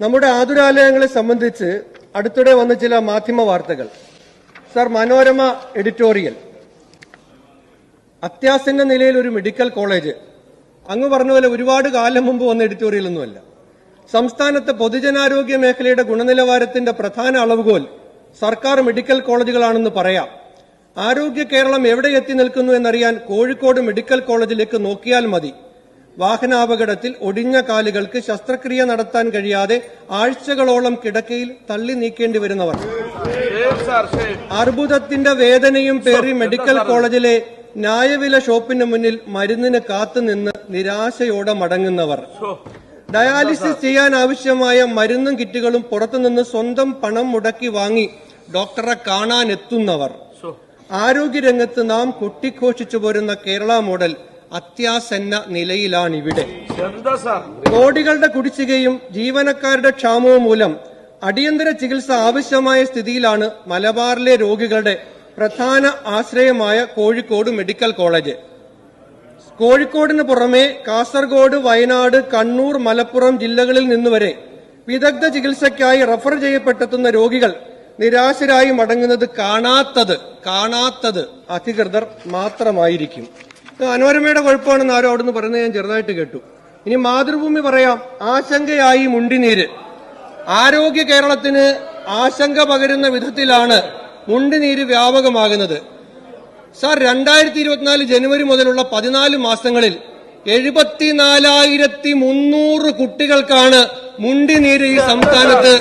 നമ്മുടെ ആതുരാലയങ്ങളെ സംബന്ധിച്ച് അടുത്തിടെ വന്ന ചില മാധ്യമ വാർത്തകൾ. Sir Manorama editorial. അത്യാസന്ന നിലയിൽ ഒരു മെഡിക്കൽ കോളേജ്. അങ്ങ് പറഞ്ഞ പോലെ ഒരുപാട് കാലം മുമ്പ് വന്ന എഡിറ്റോറിയൽ ഒന്നുമല്ല. സംസ്ഥാനത്തെ പൊതുജനാരോഗ്യ മേഖലയുടെ ഗുണനിലവാരത്തിന്റെ പ്രധാന അളവുകോൽ സർക്കാർ മെഡിക്കൽ കോളേജുകളാണെന്ന് പറയാം. ആരോഗ്യ കേരളം എവിടെ എത്തി നിൽക്കുന്നു എന്നറിയാൻ കോഴിക്കോട് മെഡിക്കൽ കോളേജിലേക്ക് നോക്കിയാൽ മതി. വാഹനാപകടത്തിൽ ഒടിഞ്ഞ കാലുകൾക്ക് ശസ്ത്രക്രിയ നടത്താൻ കഴിയാതെ ആഴ്ചകളോളം കിടക്കയിൽ തള്ളി നീക്കേണ്ടി വരുന്നവർ. അർബുദത്തിന്റെ വേദനയും പേറി മെഡിക്കൽ കോളേജിലെ ന്യായവില ഷോപ്പിന് മുന്നിൽ മരുന്നിന് കാത്തുനിന്ന് നിരാശയോടെ മടങ്ങുന്നവർ. ഡയാലിസിസ് ചെയ്യാൻ ആവശ്യമായ മരുന്നും കിറ്റുകളും പുറത്തുനിന്ന് സ്വന്തം പണം മുടക്കി വാങ്ങി ഡോക്ടറെ കാണാനെത്തുന്നവർ. ആരോഗ്യരംഗത്ത് നാം കൊട്ടിഘോഷിച്ചു പോരുന്ന കേരള മോഡൽ അത്യാസന്ന നിലയിലാണിവിടെ. കോടികളുടെ കുടിശ്ശികയും ജീവനക്കാരുടെ ക്ഷാമവും മൂലം അടിയന്തര ചികിത്സ ആവശ്യമായ സ്ഥിതിയിലാണ് മലബാറിലെ രോഗികളുടെ പ്രധാന ആശ്രയമായ കോഴിക്കോട് മെഡിക്കൽ കോളേജ്. കോഴിക്കോടിന് പുറമെ കാസർഗോഡ് വയനാട് കണ്ണൂർ മലപ്പുറം ജില്ലകളിൽ നിന്നുവരെ വിദഗ്ധ ചികിത്സയ്ക്കായി റഫർ ചെയ്യപ്പെട്ടെത്തുന്ന രോഗികൾ നിരാശരായി മടങ്ങുന്നത് കാണാത്തത് കാണാത്തത് അധികൃതർ മാത്രമായിരിക്കും. മനോരമയുടെ കുഴപ്പമാണെന്ന് ആരോ അവിടുന്ന് പറയുന്നത് ഞാൻ ചെറുതായിട്ട് കേട്ടു. ഇനി മാതൃഭൂമി പറയാം. ആശങ്കയായി മുണ്ടിനീര്. ആരോഗ്യ കേരളത്തിന് ആശങ്ക പകരുന്ന വിധത്തിലാണ് മുണ്ടിനീര് വ്യാപകമാകുന്നത്. സാർ രണ്ടായിരത്തി ഇരുപത്തിനാല് ജനുവരി മുതലുള്ള പതിനാല് മാസങ്ങളിൽ എഴുപത്തിനാലായിരത്തി മുന്നൂറ് കുട്ടികൾക്കാണ് മുണ്ടിനീര് ഈ സംസ്ഥാനത്ത്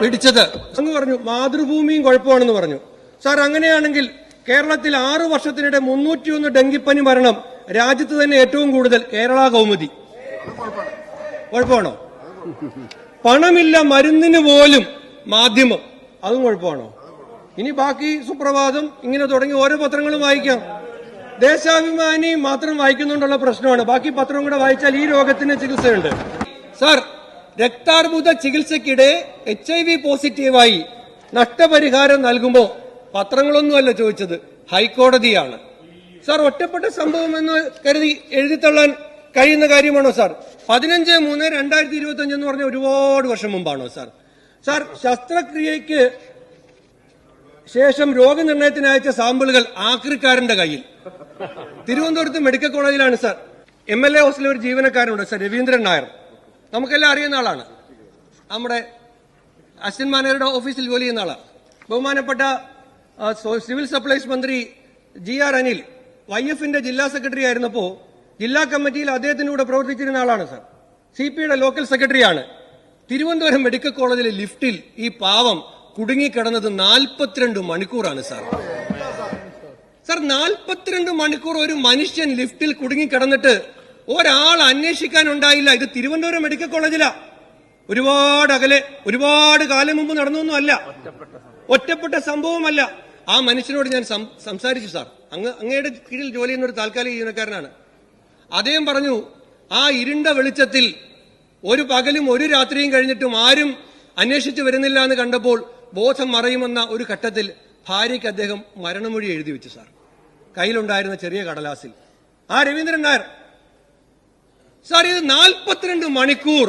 പിടിച്ചത്. അങ്ങ് പറഞ്ഞു മാതൃഭൂമിയും കുഴപ്പമാണെന്ന് പറഞ്ഞു. സാർ അങ്ങനെയാണെങ്കിൽ കേരളത്തിൽ ആറു വർഷത്തിനിടെ മുന്നൂറ്റിയൊന്ന് ഡെങ്കിപ്പനി മരണം രാജ്യത്ത് തന്നെ ഏറ്റവും കൂടുതൽ കേരള കൗമുദി. കുഴപ്പമാണോ? പണമില്ല മരുന്നിന് പോലും മാധ്യമം. അതും കുഴപ്പമാണോ? ഇനി ബാക്കി സുപ്രഭാതം ഇങ്ങനെ തുടങ്ങി ഓരോ പത്രങ്ങളും വായിക്കാം. ദേശാഭിമാനി മാത്രം വായിക്കുന്നുണ്ടുള്ള പ്രശ്നമാണ്. ബാക്കി പത്രം കൂടെ വായിച്ചാൽ ഈ രോഗത്തിന് ചികിത്സയുണ്ട്. സാർ രക്താർബുദ ചികിത്സയ്ക്കിടെ എച്ച് ഐ വി പോസിറ്റീവായി നഷ്ടപരിഹാരം നൽകുമ്പോൾ പത്രങ്ങളൊന്നുമല്ല ചോദിച്ചത്. ഹൈക്കോടതിയാണ്. സാർ ഒറ്റപ്പെട്ട സംഭവം എന്ന് കരുതി എഴുതിത്തള്ളാൻ കഴിയുന്ന കാര്യമാണോ സാർ? പതിനഞ്ച് മൂന്ന് രണ്ടായിരത്തി ഇരുപത്തി അഞ്ച് എന്ന് പറഞ്ഞ ഒരുപാട് വർഷം മുമ്പാണോ സാർ? സാർ ശസ്ത്രക്രിയയ്ക്ക് ശേഷം രോഗനിർണയത്തിന് അയച്ച സാമ്പിളുകൾ ആക്രിക്കാരന്റെ കയ്യിൽ. തിരുവനന്തപുരത്ത് മെഡിക്കൽ കോളേജിലാണ് സാർ. എം എൽ എ ഹൗസിലെ ഒരു ജീവനക്കാരനുണ്ട് സാർ രവീന്ദ്രൻ നായർ. നമുക്കെല്ലാം അറിയുന്ന ആളാണ്. നമ്മുടെ അസിസ്റ്റന്റ് മാനേജറുടെ ഓഫീസിൽ ജോലി ചെയ്യുന്ന ആളാണ് ബഹുമാനപ്പെട്ട സിവിൽ സപ്ലൈസ് മന്ത്രി ജി ആർ അനിൽ വൈ എഫിന്റെ ജില്ലാ സെക്രട്ടറി ആയിരുന്നപ്പോ ജില്ലാ കമ്മിറ്റിയിൽ അദ്ദേഹത്തിന്റെ കൂടെ പ്രവർത്തിച്ചിരുന്ന ആളാണ് സർ. സി പിയുടെ ലോക്കൽ സെക്രട്ടറിയാണ്. തിരുവനന്തപുരം മെഡിക്കൽ കോളേജിലെ ലിഫ്റ്റിൽ ഈ പാവം കുടുങ്ങിക്കിടന്നത് നാൽപ്പത്തിരണ്ട് മണിക്കൂറാണ് സർ. സർ നാൽപ്പത്തിരണ്ട് മണിക്കൂർ ഒരു മനുഷ്യൻ ലിഫ്റ്റിൽ കുടുങ്ങിക്കിടന്നിട്ട് ഒരാൾ അന്വേഷിക്കാനുണ്ടായില്ല. ഇത് തിരുവനന്തപുരം മെഡിക്കൽ കോളേജിലാ. ഒരുപാട് അകലെ ഒരുപാട് കാലം മുമ്പ് നടന്നൊന്നും അല്ല ഒറ്റപ്പെട്ട സംഭവമല്ല. ആ മനുഷ്യനോട് ഞാൻ സംസാരിച്ചു സാർ. അങ്ങ് അങ്ങയുടെ കീഴിൽ ജോലി ചെയ്യുന്ന ഒരു താൽക്കാലിക ജീവനക്കാരനാണ്. അദ്ദേഹം പറഞ്ഞു ആ ഇരുണ്ട വെളിച്ചത്തിൽ ഒരു പകലും ഒരു രാത്രിയും കഴിഞ്ഞിട്ടും ആരും അന്വേഷിച്ചു വരുന്നില്ല എന്ന് കണ്ടപ്പോൾ ബോധം മറയുമെന്ന ഒരു ഘട്ടത്തിൽ ഭാര്യയ്ക്ക് അദ്ദേഹം മരണമൊഴി എഴുതി വെച്ചു സാർ. കയ്യിലുണ്ടായിരുന്ന ചെറിയ കടലാസിൽ. ആ രവീന്ദ്രൻ നായർ സാർ ഇത് നാൽപ്പത്തിരണ്ട് മണിക്കൂർ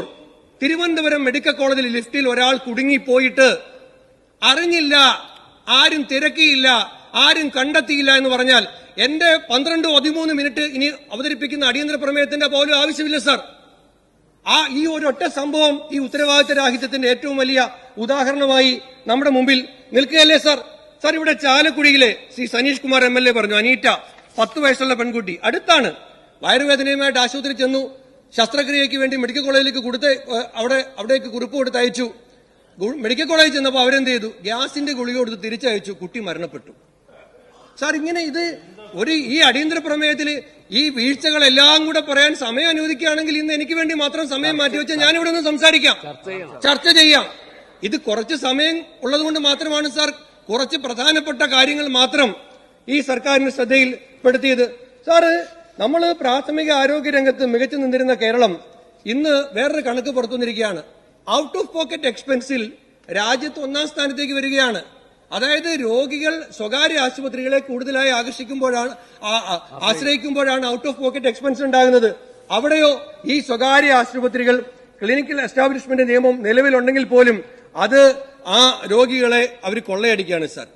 തിരുവനന്തപുരം മെഡിക്കൽ കോളേജിൽ ലിഫ്റ്റിൽ ഒരാൾ കുടുങ്ങിപ്പോയിട്ട് അറിഞ്ഞില്ല ആരും തിരക്കിയില്ല ആരും കണ്ടെത്തിയില്ല എന്ന് പറഞ്ഞാൽ എന്റെ പന്ത്രണ്ട് പതിമൂന്ന് മിനിറ്റ് ഇനി അവതരിപ്പിക്കുന്ന അടിയന്തര പ്രമേയത്തിന്റെ പോലും ആവശ്യമില്ല സാർ. ആ ഈ ഒരൊറ്റ സംഭവം ഈ ഉത്തരവാദിത്ത രാഹിത്യത്തിന്റെ ഏറ്റവും വലിയ ഉദാഹരണമായി നമ്മുടെ മുമ്പിൽ നിൽക്കുകയല്ലേ സാർ? സാർ ഇവിടെ ചാലക്കുടിയിലെ Shri Saneesh Kumar M L A പറഞ്ഞു അനീറ്റ പത്ത് വയസ്സുള്ള പെൺകുട്ടി. അടുത്താണ് വയറുവേദനയുമായിട്ട് ആശുപത്രി ചെന്നു ശസ്ത്രക്രിയയ്ക്ക് വേണ്ടി മെഡിക്കൽ കോളേജിലേക്ക് കൊടുത്ത് അവിടെ അവിടേക്ക് കുറിപ്പ് കൊടുത്ത് അയച്ചു. മെഡിക്കൽ കോളേജിൽ ചെന്നപ്പോൾ അവരെന്ത് ചെയ്തു? ഗ്യാസിന്റെ ഗുളിക കൊടുത്ത് തിരിച്ചയച്ചു. കുട്ടി മരണപ്പെട്ടു. സാർ ഇങ്ങനെ ഇത് ഒരു ഈ അടിയന്തര പ്രമേയത്തിൽ ഈ വീഴ്ചകളെല്ലാം കൂടെ പറയാൻ സമയം അനുവദിക്കുകയാണെങ്കിൽ ഇന്ന് എനിക്ക് വേണ്ടി മാത്രം സമയം മാറ്റിവെച്ചാൽ ഞാൻ ഇവിടെ നിന്ന് സംസാരിക്കാം. ചർച്ച ചെയ്യാം. ഇത് കുറച്ച് സമയം ഉള്ളതുകൊണ്ട് മാത്രമാണ് സാർ കുറച്ച് പ്രധാനപ്പെട്ട കാര്യങ്ങൾ മാത്രം ഈ സർക്കാരിന് ശ്രദ്ധയിൽപ്പെടുത്തിയത്. സാറ് നമ്മൾ പ്രാഥമിക ആരോഗ്യ രംഗത്ത് മികച്ചു നിന്നിരുന്ന കേരളം ഇന്ന് വേറൊരു കണക്ക് പുറത്തുവന്നിരിക്കുകയാണ്. ഔട്ട് ഓഫ് പോക്കറ്റ് എക്സ്പെൻസിൽ രാജ്യത്ത് ഒന്നാം സ്ഥാനത്തേക്ക് വരികയാണ്. അതായത് രോഗികൾ സ്വകാര്യ ആശുപത്രികളെ കൂടുതലായി ആകർഷിക്കുമ്പോഴാണ് ആശ്രയിക്കുമ്പോഴാണ് ഔട്ട് ഓഫ് പോക്കറ്റ് എക്സ്പെൻസ് ഉണ്ടാകുന്നത്. അവിടെയോ ഈ സ്വകാര്യ ആശുപത്രികൾ ക്ലിനിക്കൽ എസ്റ്റാബ്ലിഷ്മെന്റ് നിയമം നിലവിലുണ്ടെങ്കിൽ പോലും അത് ആ രോഗികളെ അവർ കൊള്ളയടിക്കുകയാണ് സാർ